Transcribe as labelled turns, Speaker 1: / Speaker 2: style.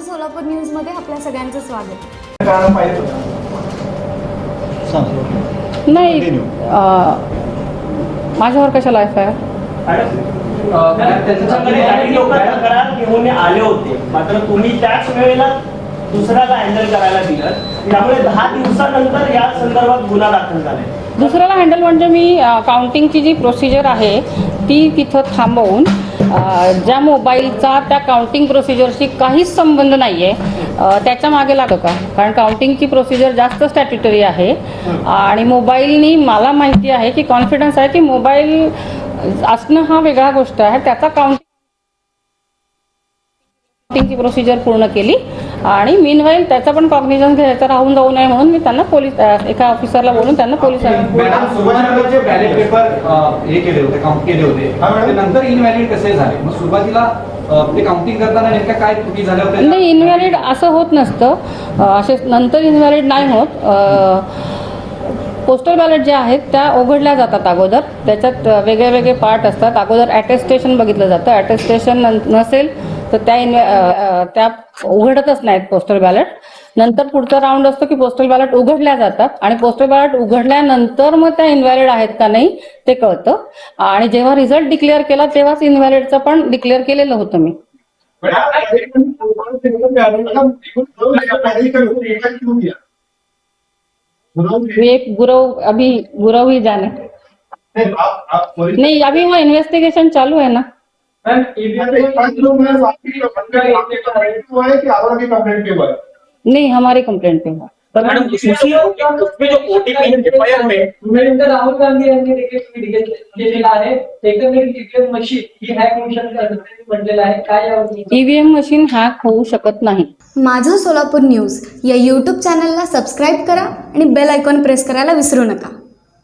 Speaker 1: सोलापूर न्यूजमध्ये आपल्या सगळ्यांचं स्वागत.
Speaker 2: कारण पाहिजे होतं.
Speaker 3: नाही अं, माझ्यावर कशाला एफ आय आर
Speaker 4: त्यांच्याकडे काही लोक तक्रार घेऊन आले होते. मात्र तुम्ही त्याच वेळेला दुसऱ्याला हँडल करायला दिलं. त्यामुळे दहा दिवसानंतर या संदर्भात गुन्हा दाखल झालाय.
Speaker 3: दुसऱ्याला हँडल म्हणजे मी काउंटिंगची जी प्रोसिजर आहे ती तिथं थांबवून ज्या मोबाईलचा त्या काउंटिंग प्रोसिजरशी काहीच संबंध नाही आहे त्याच्यामागे लागतं का? कारण काउंटिंगची प्रोसिजर जास्त स्टॅट्युटरी आहे. आणि मोबाईलनी मला माहिती आहे की कॉन्फिडन्स आहे की मोबाईल असणं हा वेगळा गोष्ट आहे त्याचा काउंटिंग ची प्रोसिजर पूर्ण केली. आणि मीनवाईल त्याचा पण कॉग्निझन्स घ्यायचा राहून जाऊ नये म्हणून मी त्यांना पोलीस एका ऑफिसरला बोलून त्यांना पोलिसांना नाही इनव्हॅलिड असं होत नसतं. असे नंतर इनव्हॅलिड नाही होत. पोस्टल बॅलेट जे आहेत त्या उघडल्या जातात अगोदर. त्याच्यात वेगळे वेगळे पार्ट असतात. अगोदर अटेस्टेशन बघितलं जातं. अटेस्टेशन नसेल तर त्या इन्व्हे त्या उघडतच नाहीत पोस्टल बॅलेट नंतर पुढचा राऊंड असतो की पोस्टल बॅलेट उघडल्या जातात. आणि पोस्टल बॅलेट उघडल्यानंतर मग त्या इनव्हॅलिड आहेत का नाही ते कळतं. आणि जेव्हा रिझल्ट डिक्लेअर केला तेव्हाच इनव्हॅलिडचं पण डिक्लेअर केलेलं होतं मी. ये. गुरव अभी गुरव ही जाने नहीं अभी वो इन्वेस्टिगेशन चालू है ना. नहीं हमारी कंप्लेंट पे हुआ
Speaker 4: तर मॅडम उसमें जो ओटीपी एफआईआर में
Speaker 5: तुम्ही राहुल गांधी यांनी देखील ट्विट घेतले- केलेलं आहे. एकंदरीत ईव्हीएम मशीन ही हॅक होऊ शकते म्हटलेलं आहे. काय
Speaker 3: ईव्हीएम मशीन हॅक होऊ शकत नाही.
Speaker 1: माझं सोलापूर न्यूज या यूट्यूब चॅनलला सबस्क्राईब करा आणि बेल आयकॉन प्रेस करायला विसरू नका.